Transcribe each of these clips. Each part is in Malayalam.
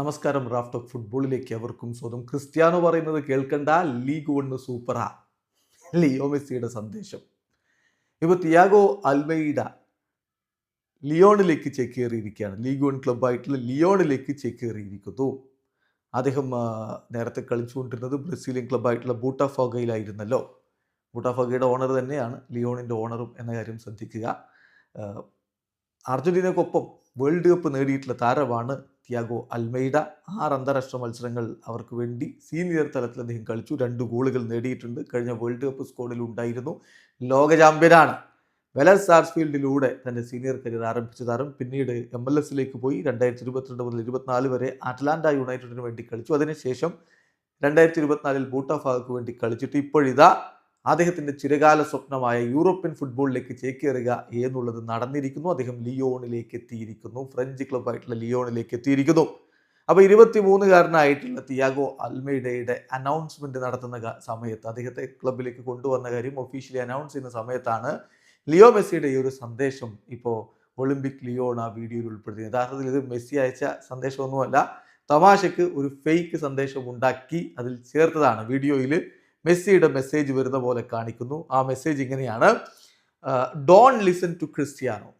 നമസ്കാരം റാഫ്റ്റ് ഓഫ് ഫുട്ബോളിലേക്ക് അവർക്കും സ്വന്തം. ക്രിസ്ത്യാനോ പറയുന്നത് കേൾക്കണ്ട ലീഗ് വണ്ണ് സൂപ്പറാ. ലിയോ മെസ്സിയുടെ സന്ദേശം. ഇപ്പോൾ തിയാഗോ അൽമൈഡ ലിയോണിലേക്ക് ചേക്കേറിയിരിക്കുകയാണ്. ലീഗ് വൺ ക്ലബ്ബായിട്ടുള്ള ലിയോണിലേക്ക് ചേക്കേറിയിരിക്കുന്നു. അദ്ദേഹം നേരത്തെ കളിച്ചുകൊണ്ടിരുന്നത് ബ്രസീലിയൻ ക്ലബ്ബായിട്ടുള്ള ബൂട്ടാഫോഗയിലായിരുന്നല്ലോ. ബൂട്ടാഫോഗയുടെ ഓണർ തന്നെയാണ് ലിയോണിന്റെ ഓണറും എന്ന കാര്യം ശ്രദ്ധിക്കുക. അർജന്റീനക്കൊപ്പം വേൾഡ് കപ്പ് നേടിയിട്ടുള്ള താരമാണ് തിയാഗോ അൽമൈഡ ആറ് അന്താരാഷ്ട്ര മത്സരങ്ങൾ അവർക്ക് വേണ്ടി സീനിയർ തലത്തിൽ അദ്ദേഹം കളിച്ചു. രണ്ട് ഗോളുകൾ നേടിയിട്ടുണ്ട്. കഴിഞ്ഞ വേൾഡ് കപ്പ് സ്ക്വാഡിൽ ഉണ്ടായിരുന്നു. ലോക ചാമ്പ്യനാണ്. വെലസ് സാർസ്ഫീൽഡിലൂടെ തന്റെ സീനിയർ കരിയർ ആരംഭിച്ച താരം പിന്നീട് എം എൽ എസിലേക്ക് പോയി. രണ്ടായിരത്തി ഇരുപത്തിരണ്ട് മുതൽ ഇരുപത്തിനാല് വരെ അറ്റ്ലാന്റ യുണൈറ്റഡിന് വേണ്ടി കളിച്ചു. അതിനുശേഷം രണ്ടായിരത്തി ഇരുപത്തിനാലിൽ ബൂട്ടാഫാഗക്ക് വേണ്ടി കളിച്ചിട്ട് ഇപ്പോഴിതാ അദ്ദേഹത്തിന്റെ ചിരകാല സ്വപ്നമായ യൂറോപ്യൻ ഫുട്ബോളിലേക്ക് ചേക്കേറുക എന്നുള്ളത് നടന്നിരിക്കുന്നു. അദ്ദേഹം ലിയോണിലേക്ക് എത്തിയിരിക്കുന്നു. ഫ്രഞ്ച് ക്ലബ്ബായിട്ടുള്ള ലിയോണിലേക്ക് എത്തിയിരിക്കുന്നു. അപ്പോൾ ഇരുപത്തിമൂന്നുകാരനായിട്ടുള്ള തിയാഗോ അൽമേഡയുടെ അനൗൺസ്മെന്റ് നടത്തുന്ന സമയത്ത് അദ്ദേഹത്തെ ക്ലബിലേക്ക് കൊണ്ടുവന്ന കാര്യം ഒഫീഷ്യലി അനൗൺസ് ചെയ്യുന്ന സമയത്താണ് ലിയോ മെസ്സിയുടെ ഈ ഒരു സന്ദേശം ഇപ്പോൾ ഒളിമ്പിക് ലിയോൺ ആ വീഡിയോയിൽ ഉൾപ്പെടുത്തി യഥാർത്ഥത്തിൽ ഇത് മെസ്സി അയച്ച സന്ദേശമൊന്നുമല്ല. തമാശയ്ക്ക് ഒരു ഫേക്ക് സന്ദേശം ഉണ്ടാക്കി അതിൽ ചേർത്തതാണ് വീഡിയോയിൽ. മെസ്സിയുടെ മെസ്സേജ് വരുന്ന പോലെ കാണിക്കുന്നു. ആ മെസ്സേജ് ഇങ്ങനെയാണ്. Don't listen to Cristiano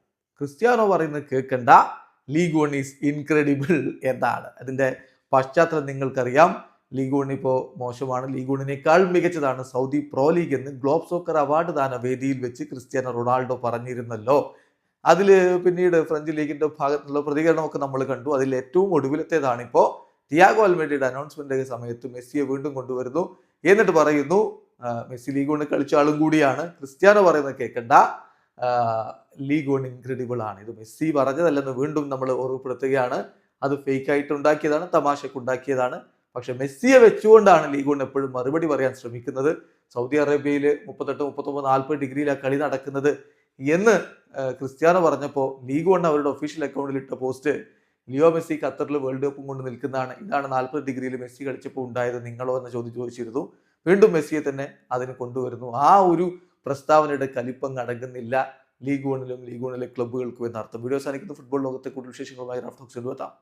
Cristiano പറയുന്നത് കേൾക്കണ്ട. ലീഗ് വൺ ഈസ് ഇൻക്രെഡിബിൾ എന്നാണ്. അതിന്റെ പശ്ചാത്തലം നിങ്ങൾക്കറിയാം. ലീഗ് വൺ ഇപ്പോൾ മോശമാണ്. ലീഗ് വണ്ണിനേക്കാൾ മികച്ചതാണ്. സൗദി പ്രോ ലീഗ് എന്ന് ഗ്ലോബ് സോക്കർ അവാർഡ് ദാന വേദിയിൽ വെച്ച് ക്രിസ്ത്യാനോ റൊണാൾഡോ പറഞ്ഞിരുന്നല്ലോ. അതിൽ പിന്നീട് ഫ്രഞ്ച് ലീഗിന്റെ ഭാഗത്തുള്ള പ്രതികരണമൊക്കെ നമ്മൾ കണ്ടു. അതിൽ ഏറ്റവും ഒടുവിലത്തേതാണ് ഇപ്പോൾ. തിയാഗോ അൽമേഡിയുടെ അനൗൺസ്മെന്റ് സമയത്ത് മെസ്സിയെ വീണ്ടും കൊണ്ടുവരുന്നു. എന്നിട്ട് പറയുന്നു മെസ്സി ലീഗ് വണ്ണിൽ കളിച്ച ആളും കൂടിയാണ്. ക്രിസ്ത്യാനോ പറയുന്നത് കേൾക്കണ്ട ലീഗ് വൺ ഇൻക്രെഡിബിൾ ആണ്. ഇത് മെസ്സി പറഞ്ഞതല്ലെന്ന് വീണ്ടും നമ്മൾ ഓർമ്മപ്പെടുത്തുകയാണ്. അത് ഫേക്ക് ആയിട്ട് ഉണ്ടാക്കിയതാണ് തമാശക്ക് ഉണ്ടാക്കിയതാണ്. പക്ഷെ മെസ്സിയെ വെച്ചുകൊണ്ടാണ് ലീഗ് വൺ എപ്പോഴും മറുപടി പറയാൻ ശ്രമിക്കുന്നത്. സൗദി അറേബ്യയിൽ മുപ്പത്തെട്ട് മുപ്പത്തൊമ്പത് നാൽപ്പത് ഡിഗ്രിയിലാണ് കളി നടക്കുന്നത് എന്ന് ക്രിസ്ത്യാനോ പറഞ്ഞപ്പോൾ ലീഗ് വൺ അവരുടെ ഒഫീഷ്യൽ അക്കൗണ്ടിൽ ഇട്ട പോസ്റ്റ് ലിയോ മെസ്സി ഖത്തറിൽ വേൾഡ് കപ്പും കൊണ്ട് നിൽക്കുന്നതാണ്. ഇതാണ് നാൽപ്പത് ഡിഗ്രിയിൽ മെസ്സി കളിച്ചപ്പോൾ ഉണ്ടായത് നിങ്ങളോ എന്ന് ചോദ്യം ചോദിച്ചിരുന്നു. വീണ്ടും മെസ്സിയെ തന്നെ അതിന് കൊണ്ടുവരുന്നു. ആ ഒരു പ്രസ്താവനയുടെ കലിപ്പം അടങ്ങുന്നില്ല. ലീഗ് വണിലും ലീഗ് വണിലെ ക്ലബ്ബുകൾക്കും എന്നർത്ഥം. വീഡിയോ സാധിക്കുന്ന ഫുട്ബോൾ ലോകത്തെ കൂടുതൽ വിശേഷങ്ങളുമായി റഫ്റ്റോക്സ് എത്താം